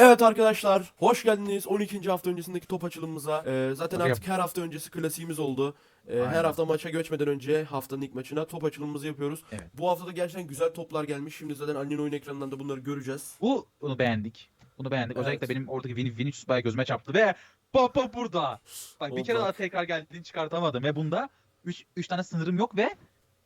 Evet arkadaşlar, hoş geldiniz 12. hafta öncesindeki top açılımımıza. Ee, zaten artık her hafta öncesi klasiğimiz oldu. Ee, her hafta maça göçmeden önce haftanın ilk maçına top açılımımızı yapıyoruz. Evet. Bu hafta da gerçekten güzel toplar gelmiş. Şimdi zaten Ali'nin oyun ekranından da bunları göreceğiz. Bu bunu beğendik. Bunu beğendik. Evet. Özellikle benim oradaki Vin Vinicius bayağı gözüme çarptı ve Baba burada. Bak bir kere daha tekrar geldiğini çıkartamadım ve bunda 3 3 tane sınırım yok ve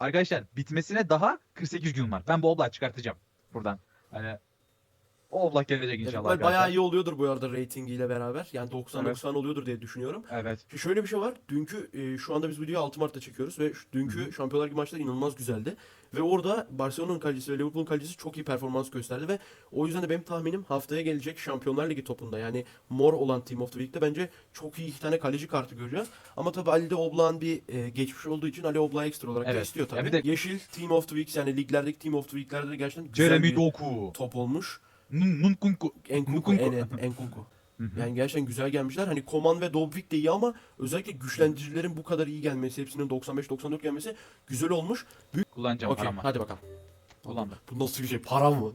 arkadaşlar bitmesine daha 48 gün var. Ben bu Oblak'ı çıkartacağım buradan. Hani o Oblak gelecek inşallah Evet, bayağı iyi oluyordur bu arada ratingiyle beraber. Yani 90 Evet. 90 oluyordur diye düşünüyorum. Evet. Şimdi şöyle bir şey var. Dünkü e, şu anda biz videoyu 6 Mart'ta çekiyoruz ve şu- dünkü Şampiyonlar Ligi maçları inanılmaz güzeldi. Ve orada Barcelona'nın kalecisi ve Liverpool'un kalecisi çok iyi performans gösterdi ve o yüzden de benim tahminim haftaya gelecek Şampiyonlar Ligi topunda yani mor olan Team of the Week'te bence çok iyi iki tane kaleci kartı göreceğiz. Ama tabii Ali'de Oblak'ın bir e, geçmiş olduğu için Ali Oblak'ı ekstra olarak da Evet. istiyor Ya tabii. bir de- Yeşil Team of the Week yani liglerdeki Team of the Week'lerde de gerçekten güzel Jeremy bir Doku. top olmuş. Nkunku. en, Enkunku. Hı hı. Yani gerçekten güzel gelmişler. Hani Koman ve Dobvik de iyi ama özellikle güçlendiricilerin bu kadar iyi gelmesi, hepsinin 95-94 gelmesi güzel olmuş. Kullanacağım Okey, paramı. hadi bakalım. Kullandım. Bu nasıl bir şey? Para mı?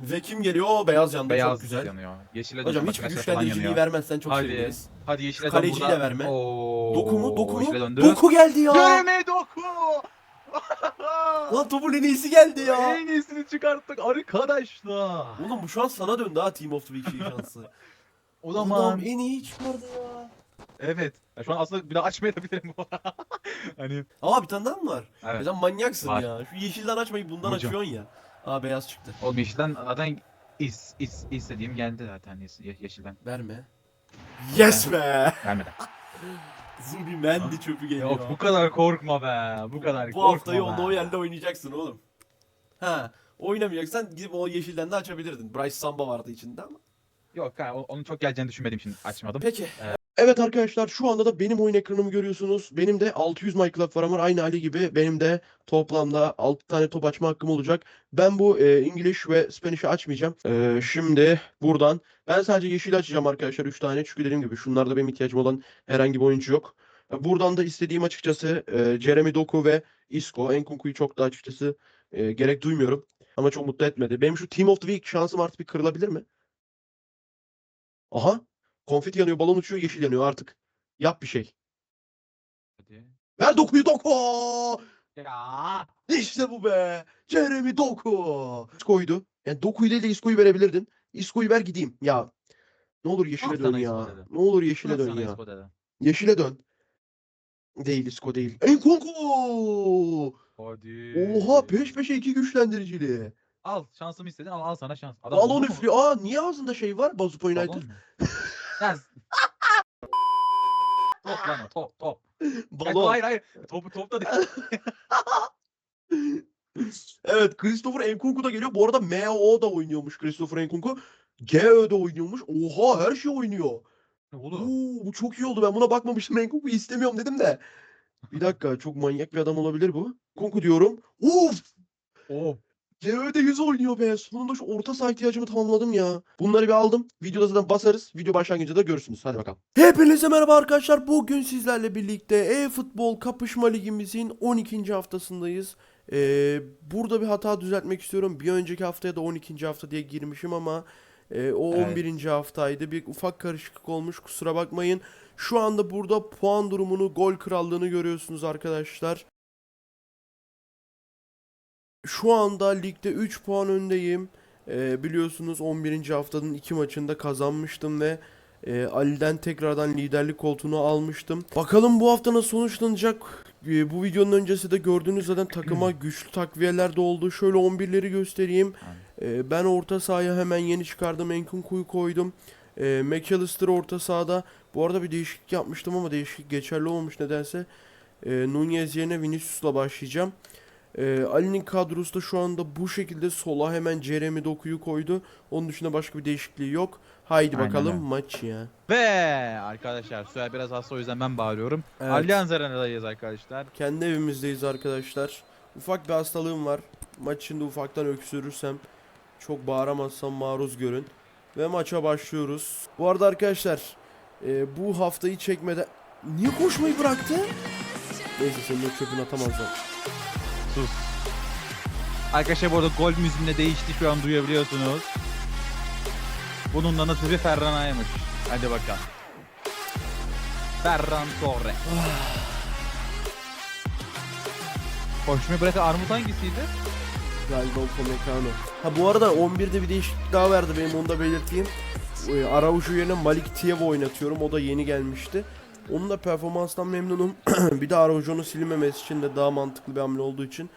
ve kim geliyor? O beyaz yandı. Beyaz çok güzel. yanıyor. Yeşile Hocam falan güçlendiriciliği vermezsen çok Hadi. seviniriz. Hadi yeşile dön Kaleciyi de verme. Oo, Doku mu? Doku mu? döndü. Doku geldi ya. Jeremy Doku. Lan topun en iyisi geldi ya. En iyisini çıkarttık arkadaşlar. Oğlum bu şu an sana döndü ha Team of the Week şansı. O Adam zaman en iyi çıkardı ya. evet. Ya şu an aslında bir daha açmayabilirim bu arada. hani Aa bir tane daha mı var? evet. Sen manyaksın Var. ya. Şu yeşilden açmayıp bundan Hocam. açıyorsun ya. Aa beyaz çıktı. O yeşilden zaten is, is, istediğim geldi zaten yeşilden. Verme. Yes be. Vermeden. Zubi Mendi çöpü geliyor. Yok bu kadar korkma be. Bu kadar Bu korkma haftayı be. onda o yerde oynayacaksın oğlum. Ha, oynamayacaksan gidip o yeşilden de açabilirdin. Bryce Samba vardı içinde ama. Yok ha, onun çok geleceğini düşünmediğim için açmadım. Peki. Evet arkadaşlar şu anda da benim oyun ekranımı görüyorsunuz. Benim de 600 MyClub var ama aynı Ali gibi benim de toplamda 6 tane top açma hakkım olacak. Ben bu e, English ve Spanish'i açmayacağım. E, şimdi buradan ben sadece yeşil açacağım arkadaşlar 3 tane. Çünkü dediğim gibi şunlarda benim ihtiyacım olan herhangi bir oyuncu yok. Buradan da istediğim açıkçası e, Jeremy Doku ve Isco. Enkunku'yu çok da açıkçası e, gerek duymuyorum. Ama çok mutlu etmedi. Benim şu Team of the Week şansım artık bir kırılabilir mi? Aha. Konfeti yanıyor, balon uçuyor, yeşil yanıyor artık. Yap bir şey. Hadi. Ver dokuyu Doku! Ya. İşte bu be. Jeremy Doku. Isco'ydu. Yani Doku'yu değil de Isco'yu verebilirdin. Isco'yu ver gideyim. Ya. Ne olur yeşile Al dön sana ya. Dedim. Ne olur yeşile Al dön ya. Dedi. Yeşile dön. Değil Isco değil. Enkunku! Hadi. Oha peş peşe iki güçlendiricili. Al şansımı istedin al al sana şans. Adam buldu mu? üflüyor. Aa niye ağzında şey var? Bazupa United. top lan o top top. Balon. hayır hayır. Topu top da değil. Evet Christopher Enkunku da geliyor. Bu arada MO da oynuyormuş Christopher Enkunku. GÖ de oynuyormuş. Oha her şey oynuyor. Oğlum. Oo, bu çok iyi oldu. Ben buna bakmamıştım. Enkunku'yu istemiyorum dedim de. Bir dakika çok manyak bir adam olabilir bu. Enkunku diyorum. Uf! Oh. GÖ'de 100 oynuyor be. Sonunda şu orta saha ihtiyacımı tamamladım ya. Bunları bir aldım. Videoda zaten basarız. Video başlangıcında da görürsünüz. Hadi bakalım. Hepinize merhaba arkadaşlar. Bugün sizlerle birlikte e-futbol kapışma ligimizin 12. haftasındayız. Ee, burada bir hata düzeltmek istiyorum. Bir önceki haftaya da 12. hafta diye girmişim ama e, o Evet. 11. haftaydı. Bir ufak karışıklık olmuş. Kusura bakmayın. Şu anda burada puan durumunu, gol krallığını görüyorsunuz arkadaşlar. Şu anda ligde 3 puan öndeyim. Ee, biliyorsunuz 11. haftanın 2 maçında kazanmıştım ve e, Ali'den tekrardan liderlik koltuğunu almıştım. Bakalım bu hafta nasıl sonuçlanacak? Ee, bu videonun öncesi de gördüğünüz zaten takıma güçlü takviyeler de oldu. Şöyle 11'leri göstereyim. Ee, ben orta sahaya hemen yeni çıkardım. Enkunku'yu koydum. Ee, McAllister orta sahada. Bu arada bir değişiklik yapmıştım ama değişiklik geçerli olmamış nedense. Ee, Nunez yerine Vinicius'la başlayacağım. Ee, Ali'nin kadrosu da şu anda bu şekilde sola hemen Jeremy Doku'yu koydu. Onun dışında başka bir değişikliği yok. Haydi Aynen bakalım öyle. maç ya. Ve arkadaşlar Süher biraz hasta o yüzden ben bağırıyorum. Evet. Allianz Arena'dayız arkadaşlar. Kendi evimizdeyiz arkadaşlar. Ufak bir hastalığım var. Maç içinde ufaktan öksürürsem çok bağıramazsam maruz görün. Ve maça başlıyoruz. Bu arada arkadaşlar e, bu haftayı çekmeden... Niye koşmayı bıraktı? Neyse senin o çöpünü atamazlar. Arkadaşlar bu arada gol müziğinde değişti şu an duyabiliyorsunuz. Bunun da nasibi Ferran'aymış. Hadi bakalım. Ferran Torres. Koşmayı bırakan Armut hangisiydi? Galiba Upamecano. Ha bu arada 11'de bir değişiklik daha verdi benim onu da belirteyim. Ee, Araujo yerine Malik Tievo oynatıyorum. O da yeni gelmişti. Onun da performanstan memnunum. bir de Araujo'nun silinmemesi için de daha mantıklı bir hamle olduğu için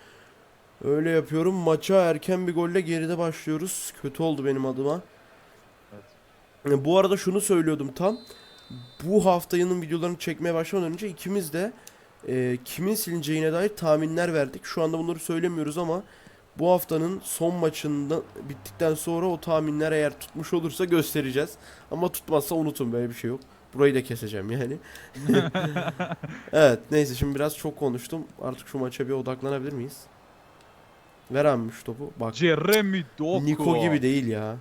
öyle yapıyorum. Maça erken bir golle geride başlıyoruz. Kötü oldu benim adıma. Ee, Bu arada şunu söylüyordum tam. Bu haftanın videolarını çekmeye başlamadan önce ikimiz de e, kimin silineceğine dair tahminler verdik. Şu anda bunları söylemiyoruz ama bu haftanın son maçında bittikten sonra o tahminler eğer tutmuş olursa göstereceğiz. Ama tutmazsa unutun böyle bir şey yok. Burayı da keseceğim yani. evet neyse şimdi biraz çok konuştum. Artık şu maça bir odaklanabilir miyiz? Ver abi şu topu. Bak Jeremy Doku. Niko gibi değil ya.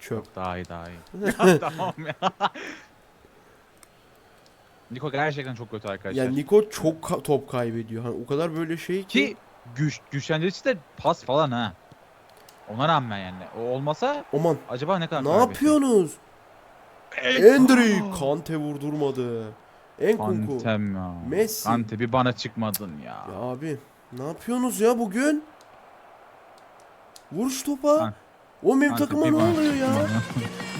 Çöp. Daha iyi daha iyi. Ya tamam ya. Niko gerçekten çok kötü arkadaşlar. Yani Niko çok ka- top kaybediyor. Hani o kadar böyle şey ki. Ki güç, güçlendirici de pas falan ha. Ona rağmen yani. O olmasa Aman acaba ne kadar ne kaybedecek? yapıyorsunuz? Endrick Kante vurdurmadı. Enkunku. Kantem ya. Messi. Kante bir bana çıkmadın ya. Ya abi ne yapıyorsunuz ya bugün? Vur şu topa. Ha. O benim takıma ne oluyor ya?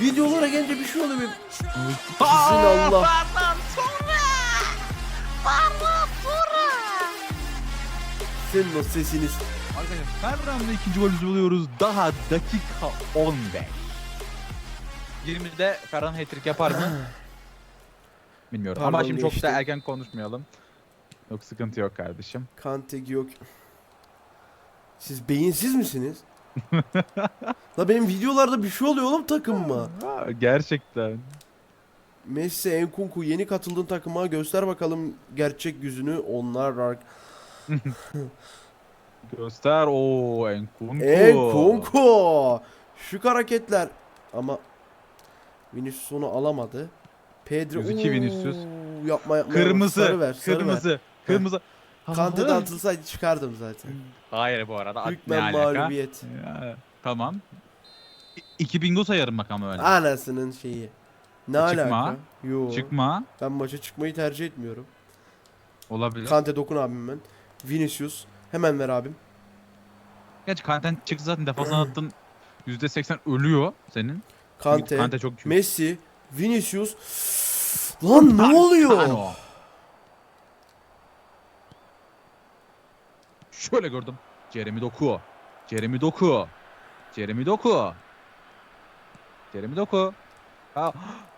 Videolara gelince bir şey oluyor benim. Sizin Allah. Senin o sesiniz. Arkadaşlar Ferran'la ikinci golümüzü buluyoruz. Daha dakika 15. 20'de Ferran hat-trick yapar mı? Bilmiyorum ama Pardon, şimdi çok da erken konuşmayalım. Yok sıkıntı yok kardeşim. Kante yok. Siz beyinsiz misiniz? La benim videolarda bir şey oluyor oğlum takımıma. Ha, gerçekten. Messi, Enkunku yeni katıldığın takıma göster bakalım gerçek yüzünü. Onlar Göster o Enkunku. Enkunku. Şu hareketler. Ama Vinicius onu alamadı. Pedro 102 Vinicius. Yapma yapma. Kırmızı. Sarı ver, sarı ver. kırmızı. Kante'den atılsaydı çıkardım zaten. Hayır bu arada. at- Hükmen ne alaka? mağlubiyet. Ya, tamam. İ- 2000 gol sayarım bakalım öyle. Anasının şeyi. Ne Çıkma. alaka? Yo. Çıkma. Ben maça çıkmayı tercih etmiyorum. Olabilir. Kante dokun abim ben. Vinicius. Hemen ver abim. Gerçi Kante'nin çıktı zaten defansına attın. %80 ölüyor senin. Kante. Kante çok. Messi. Vinicius. Lan ne oluyor? Tano. Şöyle gördüm. Jeremy Doku. Jeremy Doku. Jeremy Doku. Jeremy Doku. Ha,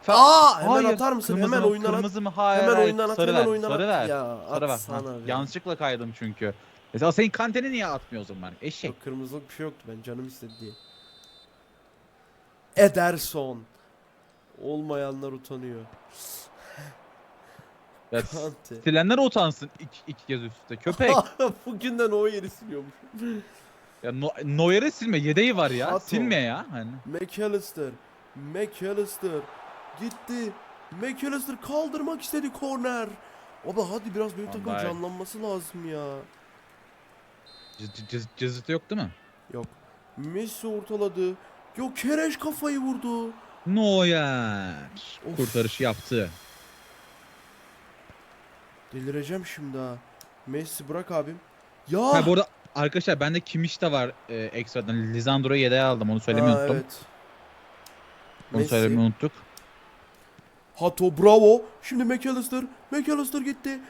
Fe- Aa hemen atar mısın? kırmızı Hemen mı, oyundan at. Kırmızı mı? Hayır. Hemen hayır. oyundan at. Sarı Hemen ver. oyundan sarı at. ver. Ya Sarı ver. atsana Ha, be. Yanlışlıkla kaydım çünkü. Mesela senin Kante'ni niye atmıyorsun ben? Eşek. Yok kırmızılık bir şey yoktu ben canım istedi diye. Ederson. Olmayanlar utanıyor. Ya, Kante. silenler utansın iki, iki kez üst üste. Köpek. Bugünden o yeri siliyormuş. ya no, Neuer'i silme. Yedeği var ya. Hato. Silme ya. Hani. McAllister. McAllister. Gitti. McAllister kaldırmak istedi korner. Baba hadi biraz benim takım canlanması lazım ya. Cız, cız, cızıtı yok değil mi? Yok. Messi ortaladı. Yok Kereş kafayı vurdu. Neuer. Of. Kurtarışı yaptı. Delireceğim şimdi ha. Messi bırak abim. Ya. Ha bu arada arkadaşlar bende Kimiş de var e, ekstradan. Lisandro'yu yedeğe aldım onu söylemeyi Ha, unuttum. Evet. Onu Messi. söylemeyi unuttuk. Hato bravo. Şimdi McAllister. McAllister gitti.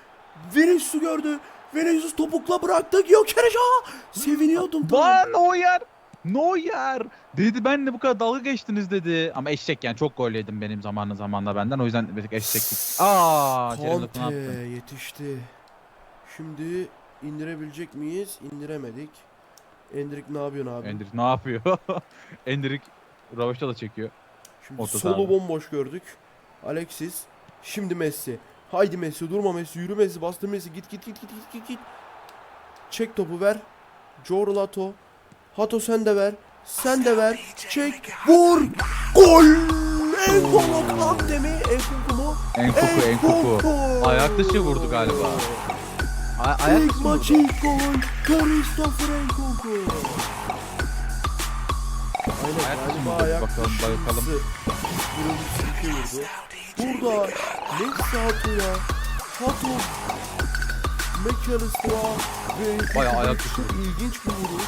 Vinicius'u gördü. Vinicius topukla bıraktı. Yok Kereş aa! Seviniyordum. tam. Van Neuer! Neuer! Dedi ben de bu kadar dalga geçtiniz dedi. Ama eşek yani çok gol yedim benim zamanlı zamanda benden. O yüzden bir tık eşeklik. Kante attım. yetişti. Şimdi indirebilecek miyiz? İndiremedik. Endrik ne yapıyorsun abi? Endrik ne yapıyor? Endrik Ravaş'a da çekiyor. Şimdi orta solu sahada. bomboş gördük. Alexis. Şimdi Messi. Haydi Messi durma Messi yürü Messi bastır Messi git git git git git git. Çek topu ver. Jorel Hato. Sen de ver. Sen de ver. Çek. Vur. Gol. Enkuku Kante mi? Enkuku mu? Enkuku, Enkuku. Ayak dışı vurdu galiba. A- ayak İlk dışı maçı ilk gol. Christopher Enkuku. Aynen Ayak dışı galiba vurdu? ayak Bakalım, dışı bakalım. şey vurdu. Burada Messi atıyor. Hato McAllister'a ve Bayağı ayak dışı. ilginç bir vuruş.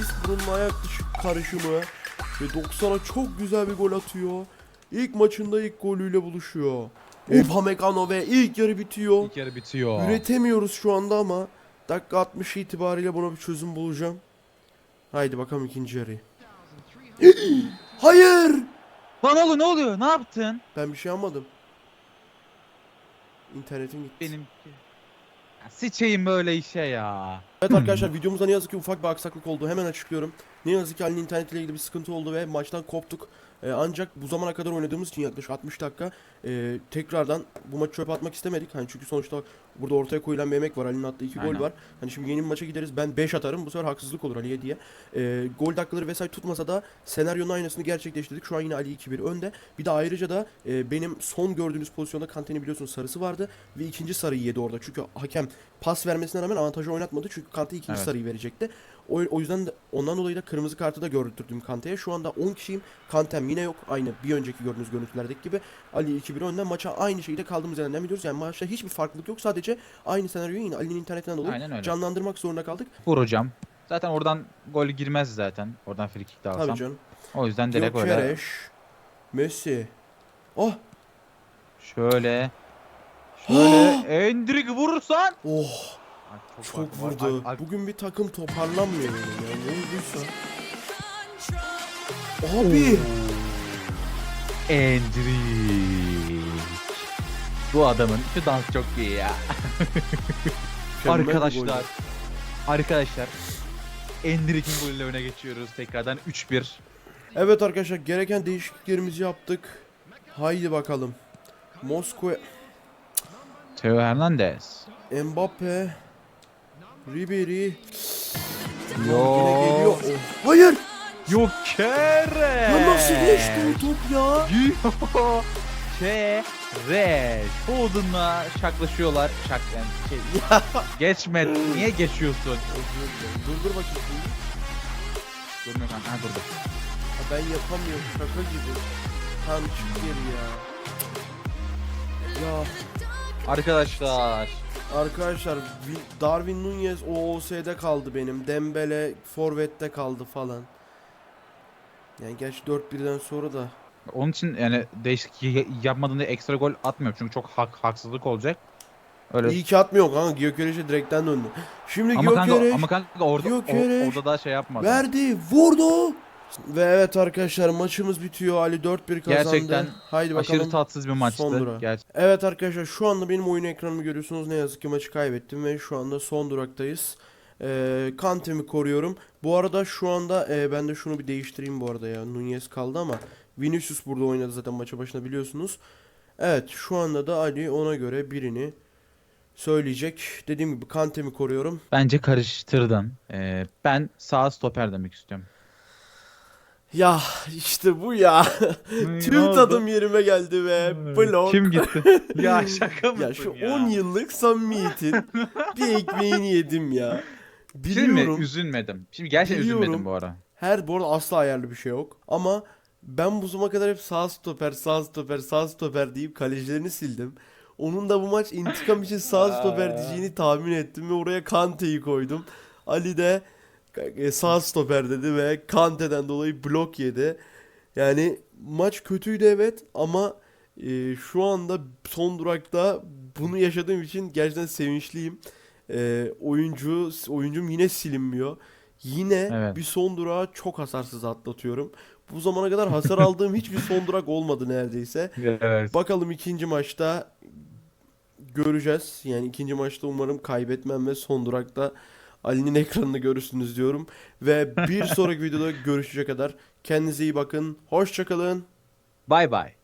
Disbro'nun ayak dışı karışımı ve 90'a çok güzel bir gol atıyor. İlk maçında ilk golüyle buluşuyor. Upamecano ve ilk yarı bitiyor. İlk yarı bitiyor. Üretemiyoruz şu anda ama dakika 60 itibariyle buna bir çözüm bulacağım. Haydi bakalım ikinci yarı. Hayır! Lan oğlum ne oluyor? Ne yaptın? Ben bir şey anlamadım. İnternetim gitti. Benim Sıçayım böyle işe ya. Evet arkadaşlar videomuzda ne yazık ki ufak bir aksaklık oldu. Hemen açıklıyorum. Ne yazık ki Ali'nin internetiyle ilgili bir sıkıntı oldu ve maçtan koptuk. Ee, ancak bu zamana kadar oynadığımız için yaklaşık 60 dakika e, tekrardan bu maçı çöpe atmak istemedik. Hani çünkü sonuçta burada ortaya koyulan bir emek var. Ali'nin attığı 2 gol var. Hani şimdi yeni bir maça gideriz. Ben 5 atarım. Bu sefer haksızlık olur Ali'ye diye. Ee, gol dakikaları vesaire tutmasa da senaryonun aynısını gerçekleştirdik. Şu an yine Ali 2-1 önde. Bir de ayrıca da e, benim son gördüğünüz pozisyonda Kante'nin biliyorsunuz sarısı vardı. Ve ikinci sarıyı yedi orada. Çünkü hakem pas vermesine rağmen avantajı oynatmadı. Çünkü Kante ikinci Evet. sarıyı verecekti. O, o yüzden de ondan dolayı da kırmızı kartı da gördürdüm Kante'ye. Şu anda 10 kişiyim. Kantem yine yok. Aynı bir önceki gördüğünüz görüntülerdeki gibi. Ali 2-1 önden maça aynı şekilde kaldığımız yerden devam ediyoruz. Yani maçta hiçbir farklılık yok. Sadece aynı senaryoyu yine Ali'nin internetinden dolayı öyle. canlandırmak zorunda kaldık. Vuracağım. Zaten oradan gol girmez zaten. Oradan free kick de alsam. Tabii canım. O yüzden direkt öyle. Gyökeres, Messi. Oh! Şöyle. Şöyle. Endrik vurursan. Oh! Ay, Çok var. vurdu. Ay, ay, Bugün bir takım toparlanmıyor benim ya. Ne olduysa. Abi! Endrik. Bu adamın şu dans çok iyi ya. Arkadaşlar. Arkadaşlar. Endrik'in golüyle öne geçiyoruz tekrardan 3-1. Evet arkadaşlar gereken değişikliklerimizi yaptık. Haydi bakalım. Moskova, Theo Hernandez. Mbappe, Ribery. Yine geliyor. Oh. Hayır! Yok kere. Ya nasıl geçti o top ya? Yo. Kere. Foden'la şaklaşıyorlar. Şak yani şey. Geçme. Niye geçiyorsun? Dur dur bakayım. Durmuyor kanka. Ha durdu. Ha, ben yapamıyorum şaka gibi. Tamam çık geri ya. Ya Arkadaşlar. arkadaşlar Wi- Darwin Nunez OOS'de kaldı benim. Dembele Forvet'te kaldı falan. Yani gerçi 4-1'den sonra da Onun için yani değişiklik yapmadığında ekstra gol atmıyorum çünkü çok hak haksızlık olacak. Öyle. iyi ki atmıyor kanka. Gyökeres'e direkten döndü. Şimdi Ama kanka, ama kanka orada o- Gyökeres orada daha şey yapmadı. verdi, vurdu. Ve evet arkadaşlar maçımız bitiyor. Ali 4-1 kazandı. Gerçekten Haydi bakalım. Aşırı tatsız bir maçtı. son durağı. Evet arkadaşlar şu anda benim oyun ekranımı görüyorsunuz. Ne yazık ki maçı kaybettim ve şu anda son duraktayız. Ee, Kante'mi koruyorum. Bu arada şu anda e, ben de şunu bir değiştireyim bu arada ya. Nunez kaldı ama Vinicius burada oynadı zaten maça başında biliyorsunuz. Evet şu anda da Ali ona göre birini söyleyecek. Dediğim gibi Kante'mi koruyorum. Bence karıştırdın. Ee, ben sağ stoper demek istiyorum. Ya işte bu ya. Tüm tadım yerime geldi ve blok. Kim gitti? ya şaka mısın Ya şu 10 yıllık samimiyetin bir ekmeğini yedim ya. Biliyorum. Üzülmedim. Şimdi gerçekten Biliyorum. üzülmedim bu ara. Her bu arada asla ayarlı bir şey yok. Ama ben bu zamana kadar hep sağ stoper, sağ stoper, sağ stoper deyip kalecilerini sildim. Onun da bu maç intikam için sağ stoper diyeceğini tahmin ettim ve oraya Kante'yi koydum. Ali de sağ stoper dedi ve Kante'den dolayı blok yedi. Yani maç kötüydü evet ama e, şu anda son durakta bunu yaşadığım için gerçekten sevinçliyim. E, oyuncu oyuncum yine silinmiyor. Yine Evet. bir son durağı çok hasarsız atlatıyorum. Bu zamana kadar hasar aldığım hiçbir son durak olmadı neredeyse. Evet. Bakalım ikinci maçta göreceğiz. Yani ikinci maçta umarım kaybetmem ve son durakta Ali'nin ekranını görürsünüz diyorum. Ve bir sonraki videoda görüşecek kadar kendinize iyi bakın. Hoşçakalın. Bye bye.